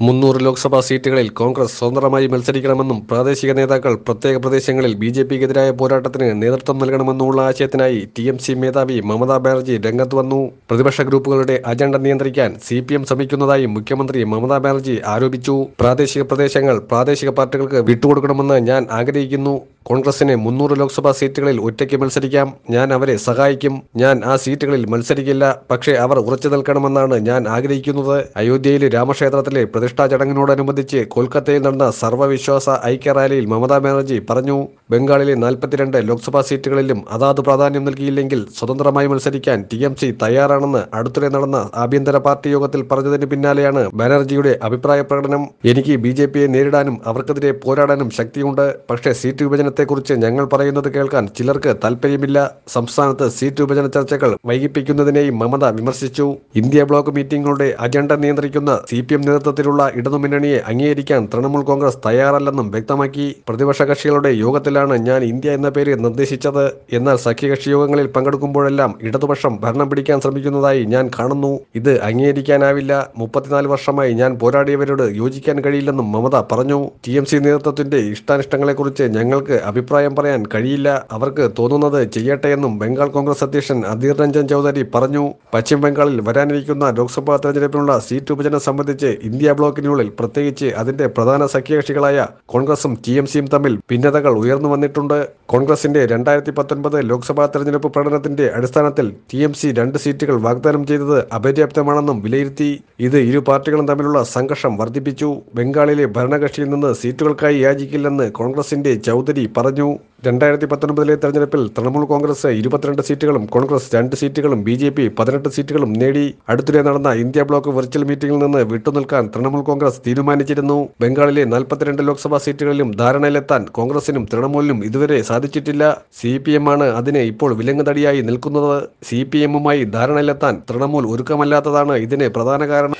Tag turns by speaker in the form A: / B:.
A: മുന്നൂറ് ലോക്സഭാ സീറ്റുകളിൽ കോൺഗ്രസ് സ്വതന്ത്രമായി മത്സരിക്കണമെന്നും പ്രാദേശിക നേതാക്കൾ പ്രത്യേക പ്രദേശങ്ങളിൽ ബി ജെ പിക്കെതിരായ പോരാട്ടത്തിന് നേതൃത്വം നൽകണമെന്നുമുള്ള ആശയത്തിനായി ടി എം സി മേധാവി മമതാ ബാനർജി രംഗത്ത് വന്നു. പ്രതിപക്ഷ ഗ്രൂപ്പുകളുടെ അജണ്ട നിയന്ത്രിക്കാൻ സി പി എം ശ്രമിക്കുന്നതായി മുഖ്യമന്ത്രി മമതാ ബാനർജി ആരോപിച്ചു. പ്രാദേശിക പ്രദേശങ്ങൾ പ്രാദേശിക പാർട്ടികൾക്ക് വിട്ടുകൊടുക്കണമെന്ന് ഞാൻ ആഗ്രഹിക്കുന്നു. കോൺഗ്രസിന് മുന്നൂറ് ലോക്സഭാ സീറ്റുകളിൽ ഒറ്റയ്ക്ക് മത്സരിക്കാം. ഞാൻ അവരെ സഹായിക്കും. ഞാൻ ആ സീറ്റുകളിൽ മത്സരിക്കില്ല. പക്ഷേ അവർ ഉറച്ചു നിൽക്കണമെന്നാണ് ഞാൻ ആഗ്രഹിക്കുന്നത്. അയോധ്യയിലെ രാമക്ഷേത്രത്തിലെ പ്രതിഷ്ഠാ ചടങ്ങിനോടനുബന്ധിച്ച് കൊൽക്കത്തയിൽ നടന്ന സർവവിശ്വാസ ഐക്യ റാലിയിൽ മമതാ ബാനർജി പറഞ്ഞു. ബംഗാളിലെ നാൽപ്പത്തിരണ്ട് ലോക്സഭാ സീറ്റുകളിലും അതാത് പ്രാധാന്യം നൽകിയില്ലെങ്കിൽ സ്വതന്ത്രമായി മത്സരിക്കാൻ ടി എം സി തയ്യാറാണെന്ന് അടുത്തിടെ നടന്ന ആഭ്യന്തര പാർട്ടി യോഗത്തിൽ പറഞ്ഞതിന് പിന്നാലെയാണ് ബാനർജിയുടെ അഭിപ്രായ പ്രകടനം. എനിക്ക് ബി ജെ പിയെ നേരിടാനും അവർക്കെതിരെ പോരാടാനും ശക്തിയുണ്ട്. പക്ഷേ സീറ്റ് വിഭജനത്തെക്കുറിച്ച് ഞങ്ങൾ പറയുന്നത് കേൾക്കാൻ ചിലർക്ക് താൽപ്പര്യമില്ല. സംസ്ഥാനത്ത് സീറ്റ് വിഭജന ചർച്ചകൾ വൈകിപ്പിക്കുന്നതിനെയും മമത വിമർശിച്ചു. ഇന്ത്യ ബ്ലോക്ക് മീറ്റിംഗുകളുടെ അജണ്ട നിയന്ത്രിക്കുന്ന സി പി എം നേതൃത്വത്തിലുള്ള ഇടതുമുന്നണിയെ അംഗീകരിക്കാൻ തൃണമൂൽ കോൺഗ്രസ് തയ്യാറല്ലെന്നും വ്യക്തമാക്കി. പ്രതിപക്ഷ കക്ഷികളുടെ യോഗത്തിലാണ് ഞാൻ ഇന്ത്യ എന്ന പേര് നിർദ്ദേശിച്ചത് എന്നാൽ സഖ്യകക്ഷി യോഗങ്ങളിൽ പങ്കെടുക്കുമ്പോഴെല്ലാം ഇടതുപക്ഷം ഭരണം പിടിക്കാൻ ശ്രമിക്കുന്നതായി ഞാൻ കാണുന്നു. ഇത് അംഗീകരിക്കാനാവില്ല. മുപ്പത്തിനാല് വർഷമായി ഞാൻ പോരാടിയവരോട് യോജിക്കാൻ കഴിയില്ലെന്നും മമത പറഞ്ഞു. ടി എം സി നേതൃത്വത്തിന്റെ ഇഷ്ടാനിഷ്ടങ്ങളെക്കുറിച്ച് ഞങ്ങൾക്ക് അഭിപ്രായം പറയാൻ കഴിയില്ല. അവർക്ക് തോന്നുന്നത് ചെയ്യട്ടെ എന്നും ബംഗാൾ കോൺഗ്രസ് അധ്യക്ഷൻ അധീർ രഞ്ജൻ ചൌധരി പറഞ്ഞു. പശ്ചിമ ബംഗാളിൽ വരാനിരിക്കുന്ന ലോക്സഭാ തെരഞ്ഞെടുപ്പിനുള്ള സീറ്റ് വിഭജനം സംബന്ധിച്ച് ഇന്ത്യ ബ്ലോക്കിനുള്ളിൽ പ്രത്യേകിച്ച് അതിന്റെ പ്രധാന സഖ്യകക്ഷികളായ കോൺഗ്രസും ടി എം സിയും തമ്മിൽ ഭിന്നതകൾ ഉയർന്നു വന്നിട്ടുണ്ട്. കോൺഗ്രസിന്റെ രണ്ടായിരത്തി പത്തൊൻപത് ലോക്സഭാ തെരഞ്ഞെടുപ്പ് പ്രകടനത്തിന്റെ അടിസ്ഥാനത്തിൽ ടി എം സി രണ്ട് സീറ്റുകൾ വാഗ്ദാനം ചെയ്തത് അപര്യാപ്തമാണെന്നും വിലയിരുത്തി. ഇത് ഇരു പാർട്ടികളും തമ്മിലുള്ള സംഘർഷം വർദ്ധിപ്പിച്ചു. ബംഗാളിലെ ഭരണകക്ഷിയിൽ നിന്ന് സീറ്റുകൾക്കായി യാചിക്കില്ലെന്ന് കോൺഗ്രസിന്റെ ചൌധരി പറഞ്ഞു. രണ്ടായിരത്തി പത്തൊൻപതിലെ തെരഞ്ഞെടുപ്പിൽ തൃണമൂൽ കോൺഗ്രസ് ഇരുപത്തിരണ്ട് സീറ്റുകളും കോൺഗ്രസ് രണ്ട് സീറ്റുകളും ബി ജെ പി പതിനെട്ട് സീറ്റുകളും നേടി. അടുത്തിടെ നടന്ന ഇന്ത്യ ബ്ലോക്ക് വെർച്വൽ മീറ്റിംഗിൽ നിന്ന് വിട്ടുനിൽക്കാൻ തൃണമൂൽ കോൺഗ്രസ് തീരുമാനിച്ചിരുന്നു. ബംഗാളിലെ നാൽപ്പത്തിരണ്ട് ലോക്സഭാ സീറ്റുകളിലും ധാരണയിലെത്താൻ കോൺഗ്രസിനും തൃണമൂലിനും ഇതുവരെ സാധിച്ചിട്ടില്ല. സി പി എം ആണ് അതിനെ ഇപ്പോൾ വിലങ്ങുതടിയായി നിൽക്കുന്നത്. സി പി എമ്മുമായി ധാരണയിലെത്താൻ തൃണമൂൽ ഒരുക്കമല്ലാത്തതാണ് ഇതിന് പ്രധാന കാരണം.